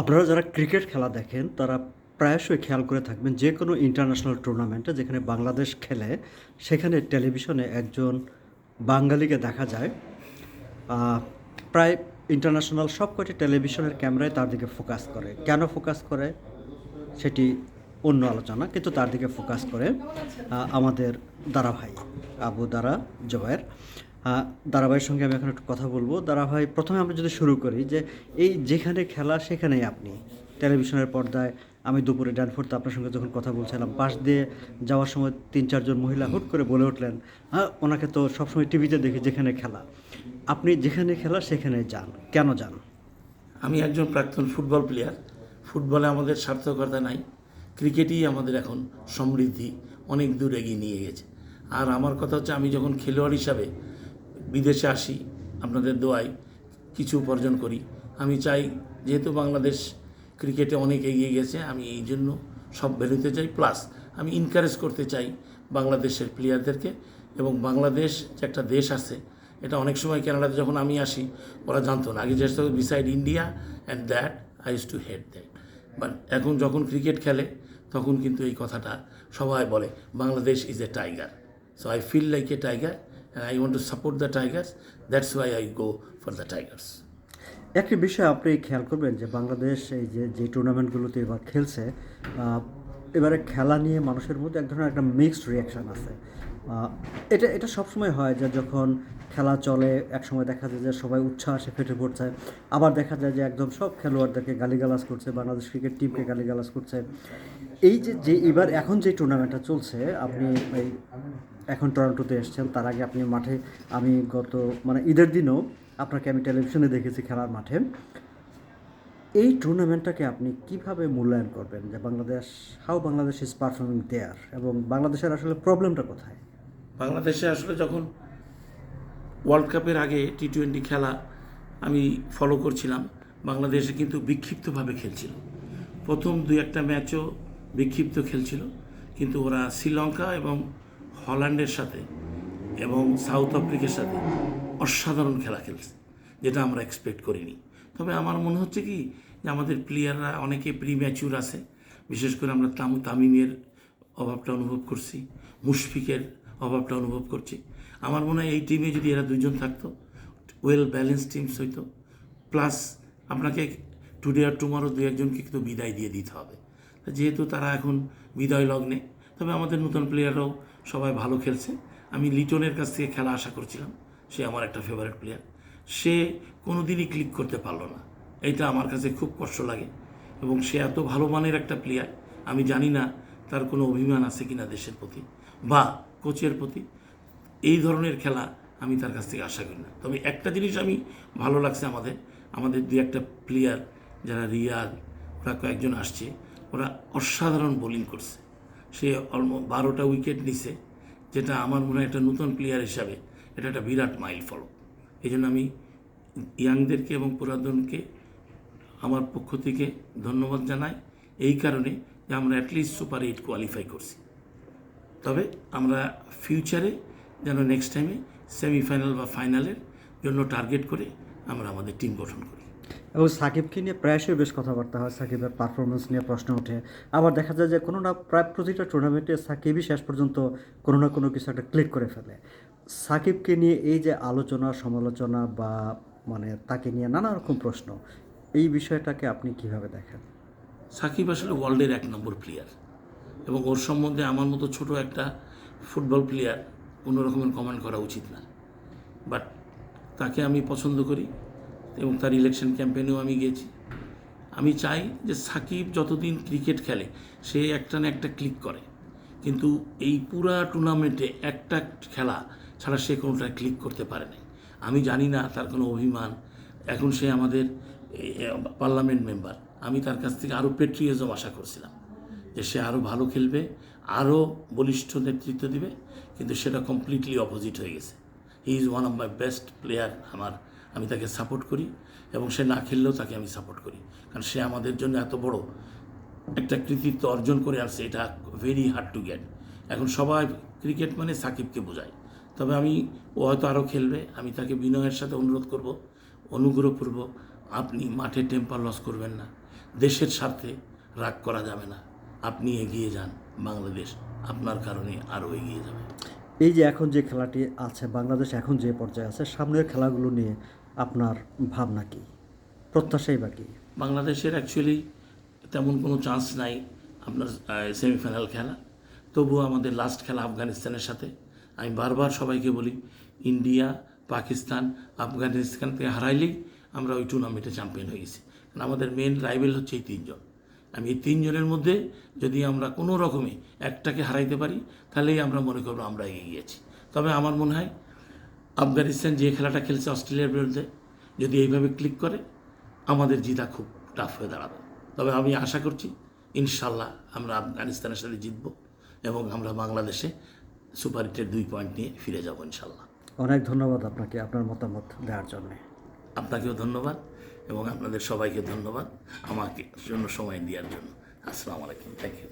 আপনারা যারা ক্রিকেট খেলা দেখেন, তারা প্রায়শই খেয়াল করে থাকবেন যে কোনো ইন্টারন্যাশনাল টুর্নামেন্টে যেখানে বাংলাদেশ খেলে, সেখানে টেলিভিশনে একজন বাঙালিকে দেখা যায়। প্রায় ইন্টারন্যাশনাল সব কয়টি টেলিভিশনের ক্যামেরায় তার দিকে ফোকাস করে। কেন ফোকাস করে? সেটি অন্য আলোচনা, কিন্তু তার দিকে ফোকাস করে আমাদের দারা ভাই আবু দারা জবাইর আহ, দারা ভাইয়ের সঙ্গে আমি এখন একটু কথা বলব। দারাভাই প্রথমে আমরা যদি শুরু করি যে এই যেখানে খেলা সেখানেই আপনি। টেলিভিশনের পর্দায় আমি দুপুরে ড্যানফোর্ডতে আপনার সঙ্গে যখন কথা বলছিলাম পাশ দিয়ে যাওয়ার সময় তিন চারজন মহিলা হুট করে বলে উঠলেন হ্যাঁ ওনাকে তো সবসময় টিভিতে দেখি যেখানে খেলা। আপনি যেখানে খেলা সেখানে যান। কেন যান? আমি একজন প্রাক্তন ফুটবল প্লেয়ার ফুটবলে আমাদের সার্থকতা নাই। ক্রিকেটই আমাদের এখন সমৃদ্ধি অনেক দূর এগিয়ে নিয়ে গেছে। আর আমার কথা হচ্ছে আমি যখন খেলোয়াড় হিসাবে বিদেশে আসি, আপনাদের দোয়ায় কিছু উপার্জন করি। আমি চাই, যেহেতু বাংলাদেশ ক্রিকেটে অনেক এগিয়ে গেছে, আমি এই জন্য সব বেরোতে চাই। প্লাস, আমি এনকারেজ করতে চাই বাংলাদেশের প্লেয়ারদেরকে এবং বাংলাদেশ যে একটা দেশ আছে, এটা অনেক সময় কানাডাতে যখন আমি আসি, ওরা জানতো না। আগে যেটা beside India and that I is to head that but এখন যখন ক্রিকেট খেলে, তখন কিন্তু এই কথাটা সবাই বলে, Bangladesh is a tiger so I feel like a tiger I want to support the tigers that's why I go for the tigers একটি বিষয় আপনি খেয়াল করবেন যে বাংলাদেশ এই যে যে টুর্নামেন্টগুলোতে এবার খেলছে এবারে খেলা নিয়ে মানুষের মধ্যে এক ধরনের একটা মিক্সড রিয়াকশান আছে। এটা এটা সবসময় হয় যে যখন খেলা চলে এক সময় দেখা যায় যে সবাই উচ্ছ্বাসে ফেটে পড়ছে। আবার দেখা যায় যে একদম সব খেলোয়াড়দেরকে গালিগালাজ করছে, বাংলাদেশ ক্রিকেট টিমকে গালিগালাজ করছে। এই যে যে এবার এখন যে টুর্নামেন্টটা চলছে, আপনি এই এখন টরন্টোতে এসেছেন। তার আগে আপনি মাঠে, আমি গত মানে ঈদের দিনও আপনাকে আমি টেলিভিশনে দেখেছি খেলার মাঠে। এই টুর্নামেন্টটাকে আপনি কীভাবে মূল্যায়ন করবেন? যে Bangladesh how Bangladesh is performing there এবং বাংলাদেশের আসলে প্রবলেমটা কোথায়? বাংলাদেশে আসলে যখন ওয়ার্ল্ড কাপের আগে টি টোয়েন্টি খেলা আমি ফলো করছিলাম, বাংলাদেশে কিন্তু বিক্ষিপ্তভাবে খেলছিল। প্রথম দুই একটা ম্যাচও বিক্ষিপ্ত খেলছিল। কিন্তু ওরা শ্রীলঙ্কা এবং হল্যান্ডের সাথে এবং সাউথ আফ্রিকার সাথে অসাধারণ খেলা খেলছে, যেটা আমরা এক্সপেক্ট করিনি। তবে আমার মনে হচ্ছে কি, যে আমাদের প্লেয়াররা অনেকে প্রি ম্যাচুর আছে। বিশেষ করে আমরা তামু, তামিমের অভাবটা অনুভব করছি, মুশফিকের অভাবটা অনুভব করছি। আমার মনে হয় এই টিমে যদি এরা দুজন থাকতো ওয়েল ব্যালেন্স টিমস হইতো প্লাস আপনাকে টুডে আর টুমারো দু একজনকে কিন্তু বিদায় দিয়ে দিতে হবে। যেহেতু তারা এখন বিদায় লগ্নে তবে আমাদের নতুন প্লেয়াররাও সবাই ভালো খেলছে। আমি লিটনের কাছ থেকে খেলা আশা করছিলাম। সে আমার একটা ফেভারিট প্লেয়ার সে কোনো দিনই ক্লিক করতে পারল না। এইটা আমার কাছে খুব কষ্ট লাগে। এবং সে এত ভালো মানের একটা প্লেয়ার আমি জানি না তার কোনো অভিমান আছে কি না দেশের প্রতি বা কোচের প্রতি। এই ধরনের খেলা আমি তার কাছ থেকে আশা করি না। তবে একটা জিনিস আমি ভালো লাগছে আমাদের আমাদের দু একটা প্লেয়ার যারা রিয়াদ ওরা কয়েকজন আসছে, ওরা অসাধারণ বোলিং করছে। সে অলমো বারোটা উইকেট নিছে, যেটা আমার মনে হয় একটা নতুন প্লেয়ার হিসাবে এটা একটা বিরাট মাইল ফলো এই জন্য আমি ইয়াংদেরকে এবং পুরাতনকে আমার পক্ষ থেকে ধন্যবাদ জানাই, এই কারণে যে আমরা অ্যাটলিস্ট সুপার এইট কোয়ালিফাই করছি। তবে আমরা ফিউচারে যেন নেক্সট টাইমে সেমিফাইনাল বা ফাইনালের জন্য টার্গেট করে আমরা আমাদের টিম গঠন করি। এবং সাকিবকে নিয়ে প্রায়শই বেশ কথাবার্তা হয়, সাকিবের পারফরমেন্স নিয়ে প্রশ্ন ওঠে। আবার দেখা যায় যে কোনো না প্রায় প্রতিটা টুর্নামেন্টে সাকিবই শেষ পর্যন্ত কোনো না কোনো কিছু একটা ক্লিক করে ফেলে। সাকিবকে নিয়ে এই যে আলোচনা, সমালোচনা বা মানে তাকে নিয়ে নানা রকম প্রশ্ন, এই বিষয়টাকে আপনি কীভাবে দেখেন? সাকিব আসলে ওয়ার্ল্ডের এক নম্বর প্লেয়ার এবং ওর সম্বন্ধে আমার মতো ছোট একটা ফুটবল প্লেয়ার কোনো রকমের কমেন্ট করা উচিত না। বাট তাকে আমি পছন্দ করি। এবং তার ইলেকশন ক্যাম্পেনেও আমি গেছি আমি চাই যে সাকিব যতদিন ক্রিকেট খেলে, সে একটা না একটা ক্লিক করে। কিন্তু এই পুরা টুর্নামেন্টে একটা খেলা ছাড়া সে কোনোটা ক্লিক করতে পারে না আমি জানি না তার কোনো অভিমান। এখন সে আমাদের পার্লামেন্ট মেম্বার আমি তার কাছ থেকে আরও পেট্রিয়জম আশা করছিলাম যে সে আরও ভালো খেলবে, আরও বলিষ্ঠ নেতৃত্ব দিবে, কিন্তু সেটা কমপ্লিটলি অপোজিট হয়ে গেছে। He is one of my best player আমার আমি তাকে সাপোর্ট করি এবং সে না খেললেও তাকে আমি সাপোর্ট করি। কারণ সে আমাদের জন্য এত বড় একটা কৃতিত্ব অর্জন করে আসছে এটা ভেরি হার্ড টু গেট এখন সবাই ক্রিকেট মানে সাকিবকে বোঝায়। তবে আমি, ও হয়তো আরও খেলবে, আমি তাকে বিনয়ের সাথে অনুরোধ করব অনুগ্রহপূর্বক আপনি মাঠে টেম্পার লস করবেন না। দেশের স্বার্থে রাগ করা যাবে না। আপনি এগিয়ে যান, বাংলাদেশ আপনার কারণে আরও এগিয়ে যাবে। এই যে এখন যে খেলাটি আছে, বাংলাদেশ এখন যে পর্যায়ে আছে, সামনের খেলাগুলো নিয়ে আপনার ভাবনা কি? প্রত্যাশাই বা কি? বাংলাদেশের অ্যাকচুয়ালি তেমন কোনো চান্স নাই আপনার সেমিফাইনাল খেলা। তবুও আমাদের লাস্ট খেলা আফগানিস্তানের সাথে। আমি বারবার সবাইকে বলি, ইন্ডিয়া, পাকিস্তান, আফগানিস্তান থেকে হারাইলেই আমরা ওই টুর্নামেন্টে চ্যাম্পিয়ন হয়ে গেছি। কারণ আমাদের মেন রাইভেল হচ্ছে এই তিনজন। আমি এই তিনজনের মধ্যে যদি আমরা কোনো রকমে একটাকে হারাইতে পারি, তাহলেই আমরা মনে করব আমরা এগিয়ে গিয়েছি তবে আমার মনে হয় আফগানিস্তান যে খেলাটা খেলছে অস্ট্রেলিয়ার বিরুদ্ধে যদি এইভাবে ক্লিক করে আমাদের জিতা খুব টাফ হয়ে দাঁড়াবে। তবে আমি আশা করছি ইনশাল্লাহ আমরা আফগানিস্তানের সাথে জিতব এবং আমরা বাংলাদেশে সুপার হিটের দুই পয়েন্ট নিয়ে ফিরে যাব ইনশাল্লাহ অনেক ধন্যবাদ আপনাকে আপনার মতামত দেওয়ার জন্য। আপনাকেও ধন্যবাদ এবং আপনাদের সবাইকে ধন্যবাদ আমাকে জন্য সময় দেওয়ার জন্য। আসসালামু আলাইকুম থ্যাংক ইউ